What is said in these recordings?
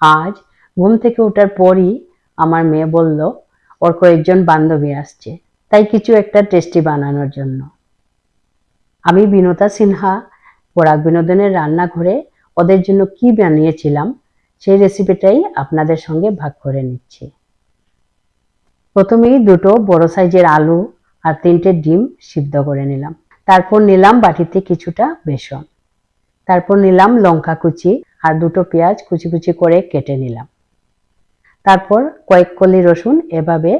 আজ ঘুম থেকে ওঠার পরই আমার মেয়ে বলল, ওর কয়েকজন বান্ধবী আসছে, তাই কিছু একটা টেস্টি বানানোর জন্য। আমি বিনোদা সিনহা পরাগ বিনোদনের রান্নাঘরে ওদের জন্য কি বানিয়েছিলাম, সেই রেসিপিটাই আপনাদের সঙ্গে ভাগ করে নিচ্ছি। প্রথমেই দুটো বড় সাইজের আলু আর তিনটে ডিম সিদ্ধ করে নিলাম। তারপর নিলাম বাটিতে কিছুটা বেসন। তারপর নিলাম লঙ্কা কুচি আর দুটো পেঁয়াজ কুচি কুচি করে কেটে নিলাম। তারপর কয়েক কলি রসুন এভাবে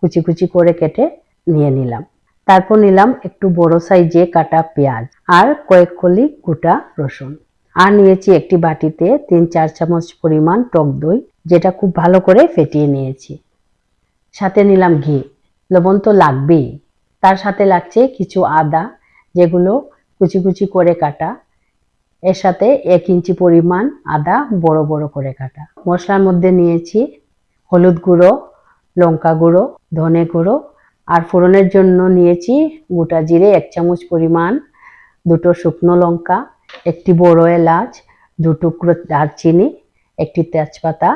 কুচি কুচি করে কেটে নিয়ে নিলাম। তারপর নিলাম একটু বড় সাইজে কাটা পেঁয়াজ আর কয়েক কলি গোটা রসুন। আর নিয়েছি একটি বাটিতে তিন চার চামচ পরিমাণ টক দই, যেটা খুব ভালো করে ফেটিয়ে নিয়েছি। সাথে নিলাম ঘি। লবণ তো লাগবেই। তার সাথে লাগছে কিছু আদা, যেগুলো কুচি কুচি করে কাটা। এর সাথে এক ইঞ্চি পরিমাণ আদা বড় বড় করে কাটা। মশলার মধ্যে নিয়েছি হলুদ গুঁড়ো, লঙ্কা গুঁড়ো, ধনে গুঁড়ো। আর ফোড়নের জন্য নিয়েছি গোটা জিরে এক চামচ পরিমাণ, দুটো শুকনো লঙ্কা, একটি বড় এলাচ, দু টুকরো দারচিনি, একটি তেজপাতা।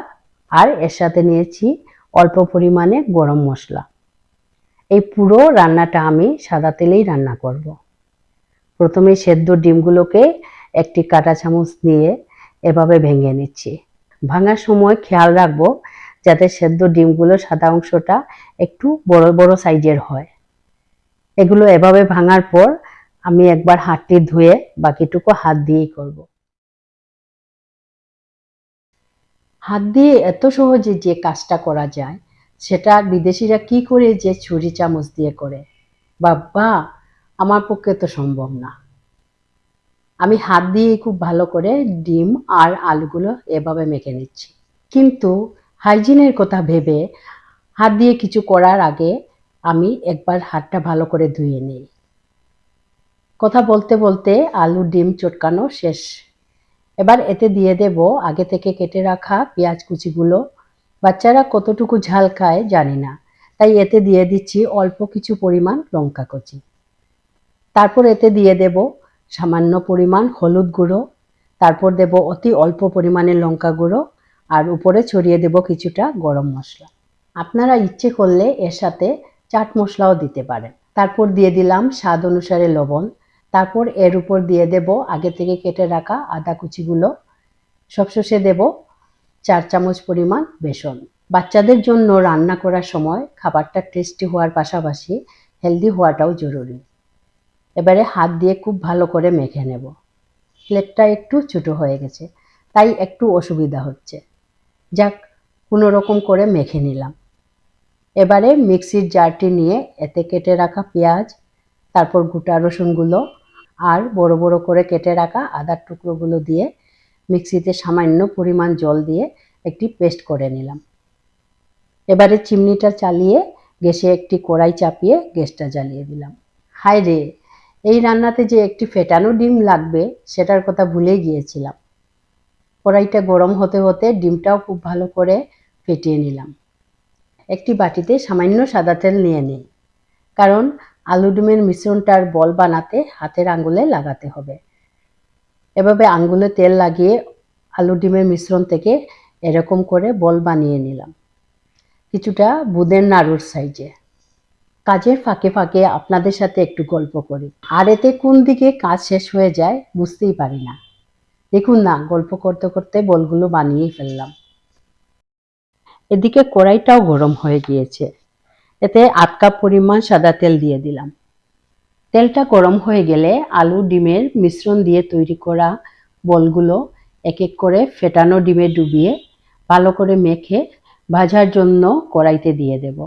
আর এর সাথে নিয়েছি অল্প পরিমাণে গরম মশলা। এই পুরো রান্নাটা আমি সাদা তেলেই রান্না করব। প্রথমে সেদ্ধ ডিমগুলোকে একটি কাঁটা চামচ দিয়ে এভাবে ভেঙে নিচ্ছি। ভাঙার সময় খেয়াল রাখব যাতে সেদ্ধ ডিমগুলো সাদা অংশটা একটু বড় বড় সাইজের হয়। এগুলো এভাবে ভাঙার পর আমি একবার হাতটি ধুয়ে বাকিটুকু হাত দিয়েই করব। হাত দিয়ে এত সহজে যে কাজটা করা যায়, সেটা বিদেশিরা কি করে যে ছুরি চামচ দিয়ে করে? বাবা, আমার পক্ষে তো সম্ভব না। আমি হাত দিয়ে খুব ভালো করে ডিম আর আলুগুলো এভাবে মেখে নিচ্ছি। কিন্তু হাইজিনের কথা ভেবে হাত দিয়ে কিছু করার আগে আমি একবার হাতটা ভালো করে ধুয়ে নিই। কথা বলতে বলতে আলু, ডিম চটকানো শেষ। এবার এতে দিয়ে দেব আগে থেকে কেটে রাখা পেঁয়াজ কুচিগুলো। বাচ্চারা কতটুকু ঝাল খায় জানি না, তাই এতে দিয়ে দিচ্ছি অল্প কিছু পরিমাণ লঙ্কা কুচি। তারপর এতে দিয়ে দেব সামান্য পরিমাণ হলুদ গুঁড়ো, তারপর দেব অতি অল্প পরিমাণে লঙ্কা গুঁড়ো, আর উপরে ছড়িয়ে দেব কিছুটা গরম মশলা। আপনারা ইচ্ছে করলে এর সাথে চাট মশলাও দিতে পারেন। তারপর দিয়ে দিলাম স্বাদ অনুসারে লবণ। তারপর এর উপর দিয়ে দেব আগে থেকে কেটে রাখা আদা কুচিগুলো। সবশেষে দেব চার চামচ পরিমাণ বেসন। বাচ্চাদের জন্য রান্না করার সময় খাবারটা টেস্টি হওয়ার পাশাপাশি হেলদি হওয়াটাও জরুরি। এবারে হাত দিয়ে খুব ভালো করে মেখে নেব। প্লেটটা একটু ছোটো হয়ে গেছে, তাই একটু অসুবিধা হচ্ছে। যাক কোনো রকম করে মেখে নিলাম। এবারে মিক্সির জারটি নিয়ে এতে কেটে রাখা পেঁয়াজ, তারপর গোটা রসুনগুলো, আর বড় বড় করে কেটে রাখা আদার টুকরোগুলো দিয়ে মিক্সিতে সামান্য পরিমাণ জল দিয়ে একটি পেস্ট করে নিলাম। এবারে চিমনিটা চালিয়ে গ্যাসে একটি কড়াই চাপিয়ে গ্যাসটা জ্বালিয়ে দিলাম। হাই রে এই রান্নাতে যে একটি ফেটানো ডিম লাগবে, সেটার কথা ভুলে গিয়েছিলাম। কড়াইটা গরম হতে হতে ডিমটাও খুব ভালো করে ফেটিয়ে নিলাম। একটি বাটিতে সামান্য সাদা তেল নিয়ে নিই, কারণ আলু ডিমের মিশ্রণটার বল বানাতে হাতের আঙ্গুলে লাগাতে হবে। এভাবে আঙ্গুলে তেল লাগিয়ে আলু ডিমের মিশ্রণ থেকে এরকম করে বল বানিয়ে নিলাম। কিছুটা বুদের নাড়ুর সাইজে। কাজের ফাঁকে ফাঁকে আপনাদের সাথে একটু গল্প করি। আর এতে কোন দিকে কাজ শেষ হয়ে যায় বুঝতেই পারি না। দেখুন না, গল্প করতে করতে বলগুলো বানিয়েই ফেললাম। এদিকে কড়াইটাও গরম হয়ে গিয়েছে। এতে আধ কাপ পরিমাণ সাদা তেল দিয়ে দিলাম। তেলটা গরম হয়ে গেলে আলু ডিমের মিশ্রণ দিয়ে তৈরি করা বলগুলো এক এক করে ফেটানো ডিমে ডুবিয়ে ভালো করে মেখে ভাজার জন্য কড়াইতে দিয়ে দেব।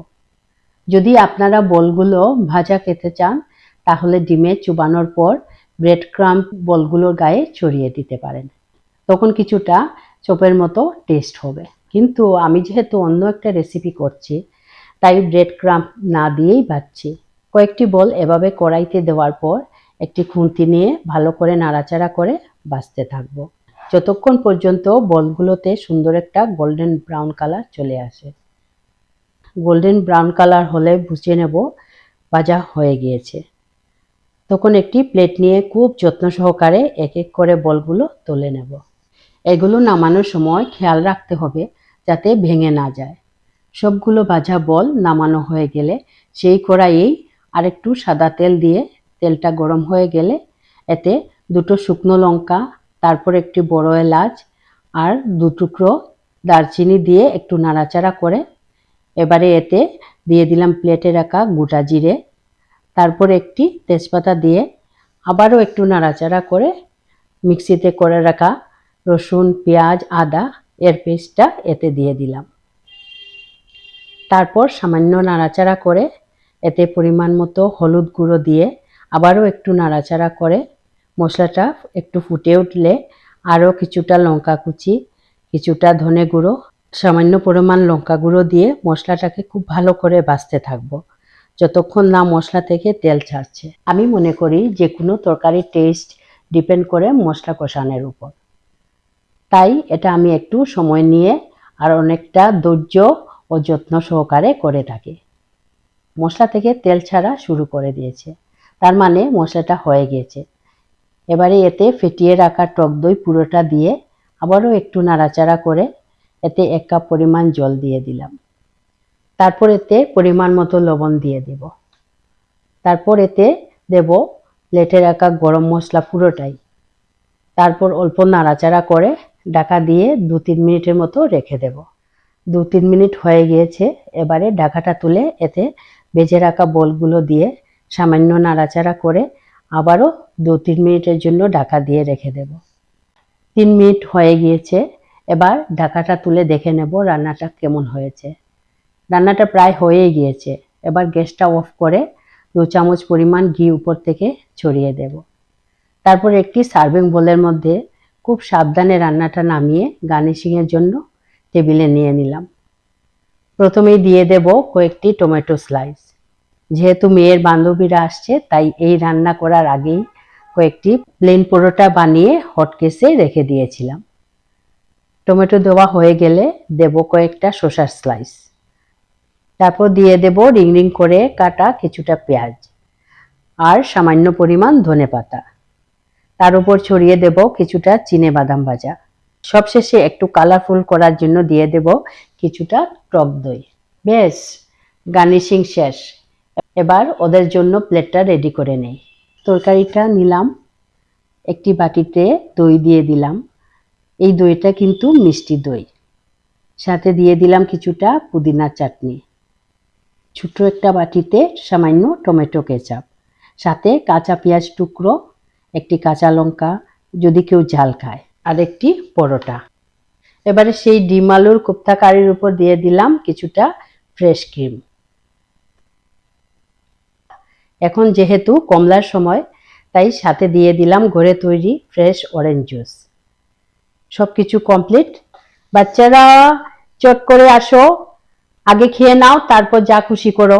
যদি আপনারা বলগুলো ভাজা খেতে চান, তাহলে ডিমে চুবানোর পর ব্রেড ক্রাম্প বলগুলোর গায়ে ছড়িয়ে দিতে পারেন। তখন কিছুটা চোপের মতো টেস্ট হবে। কিন্তু আমি যেহেতু অন্য একটা রেসিপি করছি, তাই ব্রেড ক্রাম্প না দিয়েই ভাজছি কয়েকটি বল এভাবে কড়াইতে দেওয়ার পর একটি খুন্তি নিয়ে ভালো করে নাড়াচাড়া করে ভাজতে থাকব। যতক্ষণ পর্যন্ত বলগুলোতে সুন্দর একটা গোল্ডেন ব্রাউন কালার চলে আসে। গোল্ডেন ব্রাউন কালার হলে বুঝিয়ে নেব ভাজা হয়ে গিয়েছে। তখন একটি প্লেট নিয়ে খুব যত্ন সহকারে এক এক করে বলগুলো তুলে নেব। এগুলো নামানোর সময় খেয়াল রাখতে হবে যাতে ভেঙে না যায়। সবগুলো ভাজা বল নামানো হয়ে গেলে সেই কড়াইয়েই আরেকটু সাদা তেল দিয়ে তেলটা গরম হয়ে গেলে এতে দুটো শুকনো লঙ্কা, তারপর একটি বড় এলাচ আর দু টুকরো দারচিনি দিয়ে একটু নাড়াচাড়া করে এবারে এতে দিয়ে দিলাম প্লেটে রাখা গোটা জিরে, তারপর একটি তেজপাতা দিয়ে আবারও একটু নাড়াচাড়া করে মিক্সিতে করে রাখা রসুন, পেঁয়াজ, আদা, এর পেস্টটা এতে দিয়ে দিলাম। তারপর সামান্য নাড়াচাড়া করে এতে পরিমাণ মতো হলুদ গুঁড়ো দিয়ে আবারও একটু নাড়াচাড়া করে মশলাটা একটু ফুটে উঠলে আরও কিছুটা লঙ্কা কুচি, কিছুটা ধনে গুঁড়ো সামান্য পরিমাণ লঙ্কা গুঁড়ো দিয়ে মশলাটাকে খুব ভালো করে বাছতে থাকব। যতক্ষণ না মশলা থেকে তেল ছাড়ছে। আমি মনে করি যে কোনো তরকারির টেস্ট ডিপেন্ড করে মশলা কষানোর উপর। তাই এটা আমি একটু সময় নিয়ে আর অনেকটা ধৈর্য ও যত্ন সহকারে করে থাকি। মশলা থেকে তেল ছাড়া শুরু করে দিয়েছে। তার মানে মশলাটা হয়ে গিয়েছে। এবারে এতে ফেটিয়ে রাখা টক দই পুরোটা দিয়ে আবারও একটু নাড়াচাড়া করে এতে এক কাপ পরিমাণ জল দিয়ে দিলাম। তারপর এতে পরিমাণ মতো লবণ দিয়ে দেব। তারপর এতে দেব প্লেটে রাখা গরম মশলা পুরোটাই। তারপর অল্প নাড়াচাড়া করে ঢাকা দিয়ে দু তিন মিনিটের মতো রেখে দেব। দু তিন মিনিট হয়ে গিয়েছে, এবারে ঢাকাটা তুলে এতে ভেজে রাখা বলগুলো দিয়ে সামান্য নাড়াচাড়া করে আবারও দু তিন মিনিটের জন্য ঢাকা দিয়ে রেখে দেব। তিন মিনিট হয়ে গিয়েছে এবার ঢাকাটা তুলে দেখে নেব রান্নাটা কেমন হয়েছে। রান্নাটা প্রায় হয়েই গিয়েছে। এবার গ্যাসটা অফ করে দু চামচ পরিমাণ ঘি উপর থেকে ছড়িয়ে দেব। তারপর একটি সার্ভিং বোলের মধ্যে খুব সাবধানে রান্নাটা নামিয়ে গার্নিশিংয়ের জন্য টেবিলে নিয়ে নিলাম। প্রথমেই দিয়ে দেব কয়েকটি টমেটো স্লাইস। যেহেতু মেয়ের বান্ধবীরা আসছে, তাই এই রান্না করার আগেই কয়েকটি প্লেন পরোটা বানিয়ে হটকেসে রেখে দিয়েছিলাম। টমেটো দেওয়া হয়ে গেলে দেব কয়েকটা শসার স্লাইস তারপর দিয়ে দেব রিং রিং করে কাটা কিছুটা পেঁয়াজ আর সামান্য পরিমাণ ধনে পাতা। তার উপর ছড়িয়ে দেব কিছুটা চিনে বাদাম ভাজা। সবশেষে একটু কালারফুল করার জন্য দিয়ে দেব কিছুটা টক দই। বেশ গার্নিশিং শেষ। এবার ওদের জন্য প্লেটটা রেডি করে নেই। তরকারিটা নিলাম। একটি বাটিতে দই দিয়ে দিলাম। এই দইটা কিন্তু মিষ্টি দই। সাথে দিয়ে দিলাম কিছুটা পুদিনার চাটনি। ছোট্ট একটা বাটিতে সামান্য টমেটো কেচাপ। সাথে কাঁচা পেঁয়াজ টুকরো, একটি কাঁচা লঙ্কা, যদি কেউ ঝাল খায়, আর একটি পরোটা। এবারে সেই ডিম আলুর কোপ্তা কারির উপর দিয়ে দিলাম কিছুটা ফ্রেশ ক্রিম। এখন যেহেতু কমলার সময়, তাই সাথে দিয়ে দিলাম ঘরে তৈরি ফ্রেশ অরেঞ্জ জুস। সব কিছু কমপ্লিট বাচ্চারা চট করে আসো আগে খেয়ে নাও তারপর যা খুশি করো।